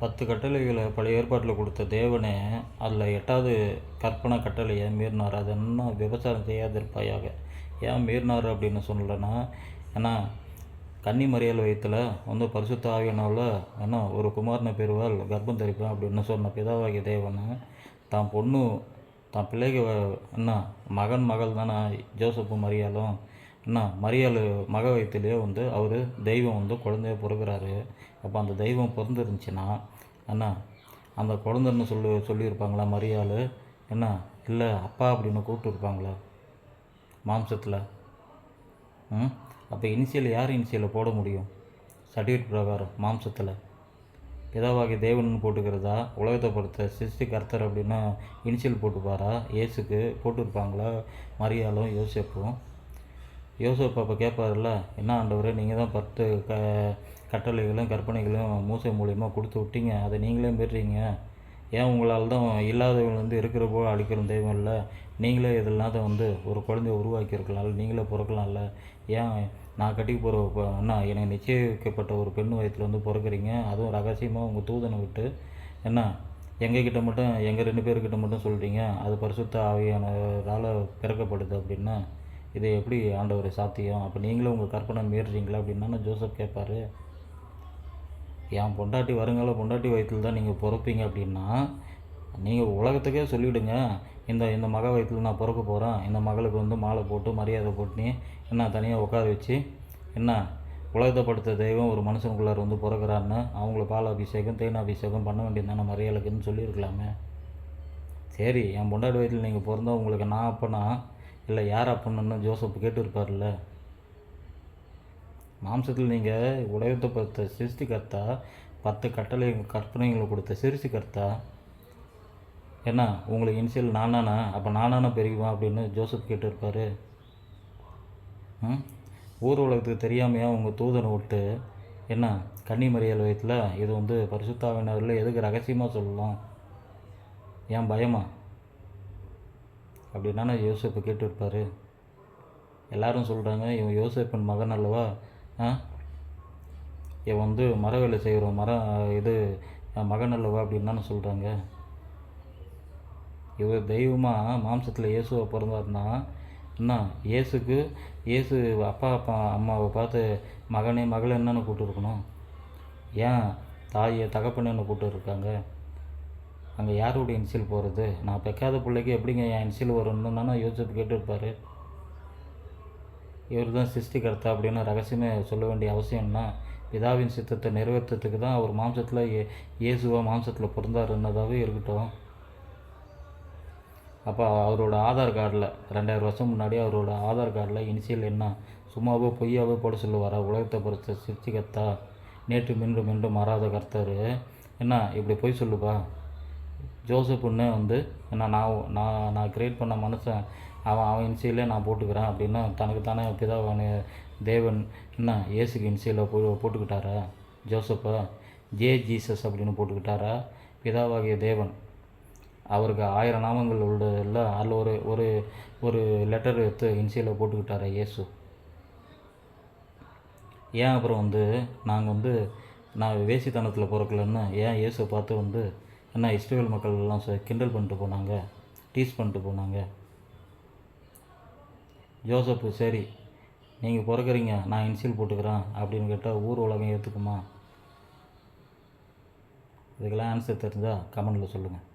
பத்து கட்டளைகளை பழைய ஏற்பாட்டில் கொடுத்த தேவனே அதில் எட்டாவது கற்பனை கட்டளையை மீறினார். அது இன்னும் விபச்சாரம் செய்யாதிருப்பாயாக? ஏன் மீறினார் அப்படின்னு சொல்லலைன்னா ஏன்னா கன்னி மறியல் வயத்தில் வந்து பரிசுத்த ஆவியனால என்ன ஒரு குமாரனை பெறுவால் கர்ப்பம் தரிப்பேன் அப்படின்னு சொன்ன பிதாவாகிய தேவனை தான் பொண்ணு தான் பிள்ளைக்கு என்ன மகன் மகள் தானே ஜோசப்பு மரியாலும் என்ன மரியாள் மக வயத்திலே வந்து அவர் தெய்வம் வந்து குழந்தைய பிறகுறாரு அப்போ அந்த தெய்வம் பிறந்துருந்துச்சுன்னா என்ன அந்த குழந்தைன்னு சொல்லி சொல்லியிருப்பாங்களா மரியாள்? என்ன இல்லை அப்பா அப்படின்னு கூப்பிட்டு இருப்பாங்களா மாம்சத்தில்? ம்? அப்போ இனிஷியல் யார் இனிஷியலை போட முடியும்? சர்டிஃபிகேட் பிரகாரம் மாம்சத்தில். பிதாவாகி தேவன் போட்டுக்கிறதா? உலகத்தை பொறுத்த சிருஷ்டி கர்த்தர் அப்படின்னா இனிஷியல் போட்டுப்பாரா? இயேசுக்கு போட்டிருப்பாங்களா? மரியாளும் யோசேப்பும். யோசப் அப்போ கேட்பாருல்ல என்ன ஆண்டவரே நீங்கள் தான் பத்து க கட்டளைகளும் கற்பனைகளும் மூசை மூலியமாக கொடுத்து விட்டீங்க. அதை நீங்களே மீறுறீங்க ஏன் உங்களால் தான் இல்லாதவங்க வந்து இருக்கிற போல் அழிக்கிற தெய்வம் இல்லை? நீங்களே இதெல்லாம் தான் வந்து ஒரு குழந்தைய உருவாக்கியிருக்கலாம்ல நீங்களே பிறக்கலாம்ல? ஏன் நான் கட்டிக்கு போகிற அண்ணா எனக்கு நிச்சயிக்கப்பட்ட ஒரு பெண் வயத்தில் வந்து பிறக்கிறீங்க. அதுவும் ரகசியமாக உங்கள் தூதனை விட்டு. என்ன? எங்ககிட்ட மட்டும் எங்கள் ரெண்டு பேர்கிட்ட மட்டும் சொல்கிறீங்க அது பரிசுத்த ஆவியானதால் பிறக்கப்படுது அப்படின்னா இது எப்படி ஆண்டவர் சாத்தியம்? அப்போ நீங்களும் உங்கள் கற்பனை மீறுறீங்களா அப்படின்னா ஜோசப் கேட்பாரு. என் பொண்டாட்டி வருங்கால பொண்டாட்டி வயிற்றில் தான் நீங்கள் பிறப்பீங்க அப்படின்னா நீங்கள் உலகத்துக்கே சொல்லிவிடுங்க இந்த இந்த மக வயிற்றில் நான் பிறக்க போகிறேன் இந்த மகளுக்கு வந்து மாலை போட்டு மரியாதை போட்டு என்ன தனியாக உட்கார வச்சு என்ன உலகத்தை படுத்த தெய்வம் ஒரு மனுஷனுக்குள்ளார் வந்து பிறக்கிறான்னு அவங்கள பால் அபிஷேகம் தேன் அபிஷேகம் பண்ண வேண்டியது தானே மரியாதைக்குன்னு சொல்லியிருக்கலாமே. சரி என் பொண்டாட்டி வயிற்றில் நீங்கள் பிறந்தா உங்களுக்கு நான் அப்போனா இல்லை யார் பொண்ணுன்னு ஜோசப் கேட்டிருப்பார்ல மாம்சத்தில் நீங்கள் உலகத்தை பார்த்த சிருஷ்டிகர்த்தா பத்து கட்டளை கற்பனைகளை கொடுத்த சிருஷ்டிகர்த்தா? என்ன உங்களுக்கு இனிஷியல் நானானா? அப்போ நானானா பெருகுவேன் அப்படின்னு ஜோசப் கேட்டிருப்பார். ம்? ஊர் உலகத்துக்கு தெரியாமையாக உங்கள் தூதனை விட்டு என்ன கன்னிமறியல் வயத்தில் இது வந்து பரிசுத்தாவினரில் எதுக்கு ரகசியமாக சொல்லலாம்? ஏன் பயமா? அப்படின்னா யோசிப்பை கேட்டுருப்பார் எல்லாரும் சொல்கிறாங்க இவன் யோசிப்பின் மகன் அல்லவா? ஆ? இவன் வந்து மர வேலை செய்கிறோம் மரம் இது மகன் அல்லவா அப்படின்னு சொல்கிறாங்க இவர் தெய்வமாக மாம்சத்தில் இயேசுவை பிறந்தாருன்னா என்ன இயேசுக்கு இயேசு அப்பா அப்பா அம்மாவை பார்த்து மகனே மகளை என்னென்னு கூப்பிட்டுருக்கணும் ஏன் தாயை தகப்பன்னு கூப்பிட்டு இருக்காங்க. அங்கே யாருடைய இன்சியல் போகிறது நான் பெக்காத பிள்ளைக்கு எப்படிங்க என் இன்சியல் வரும்னு தானே யோசிப்பு கேட்டிருப்பாரு. இவர் தான் சிருஷ்டிகர்த்தா அப்படின்னு ரகசியமே சொல்ல வேண்டிய அவசியம்னா பிதாவின் சித்தத்தை நிறைவேற்றத்துக்கு தான் அவர் மாம்சத்தில் ஏ இயேசுவா மாம்சத்தில் பிறந்தாருன்னதாகவே இருக்கட்டும். அப்போ அவரோட ஆதார் கார்டில் ரெண்டாயிரம் வருஷம் முன்னாடி அவரோட ஆதார் கார்டில் இனிஷியல் என்ன? சும்மாவோ பொய்யாவோ போட சொல்லுவாரா? உலகத்தை பொறுத்த சிருஷ்டிகர்த்தா. நேற்று மீண்டும் மீண்டும் மாறாத கர்த்தர். என்ன இப்படி பொய் சொல்லுப்பா? ஜோசப்புன்னு வந்து என்ன நான் நான் நான் கிரியேட் பண்ண மனுஷன். அவன் அவன் இன்சியிலே நான் போட்டுக்கிறேன் அப்படின்னு தனக்கு தானே பிதாவான தேவன் என்ன இயேசுக்கு இன்சியில் போ போட்டுக்கிட்டாரா? ஜோசப்பை ஜே ஜீசஸ் அப்படின்னு போட்டுக்கிட்டாரா? பிதாவாகிய தேவன். அவருக்கு ஆயிரம் நாமங்கள் உள்ளதில் அதில் ஒரு ஒரு ஒரு லெட்டர் எடுத்து இன்சியில் போட்டுக்கிட்டாரா இயேசு. ஏன் அப்புறம் வந்து நாங்கள் வந்து நான் வேசித்தனத்தில் பிறக்கலன்னு ஏன் இயேசுவை பார்த்து வந்து என்ன இஸ்ரேல் மக்கள் எல்லாம் கிண்டல் பண்ணிட்டு போனாங்க டீஸ் பண்ணிட்டு போனாங்க. ஜோசப்பு சரி நீங்கள் பிறக்கிறீங்க நான் இன்சியல் போட்டுக்கிறேன் அப்படின்னு கேட்டால் ஊர் உலகம் ஏற்றுக்குமா இதுக்கெல்லாம் ஆன்சர் தெரிஞ்சால் கமெண்டில் சொல்லுங்கள்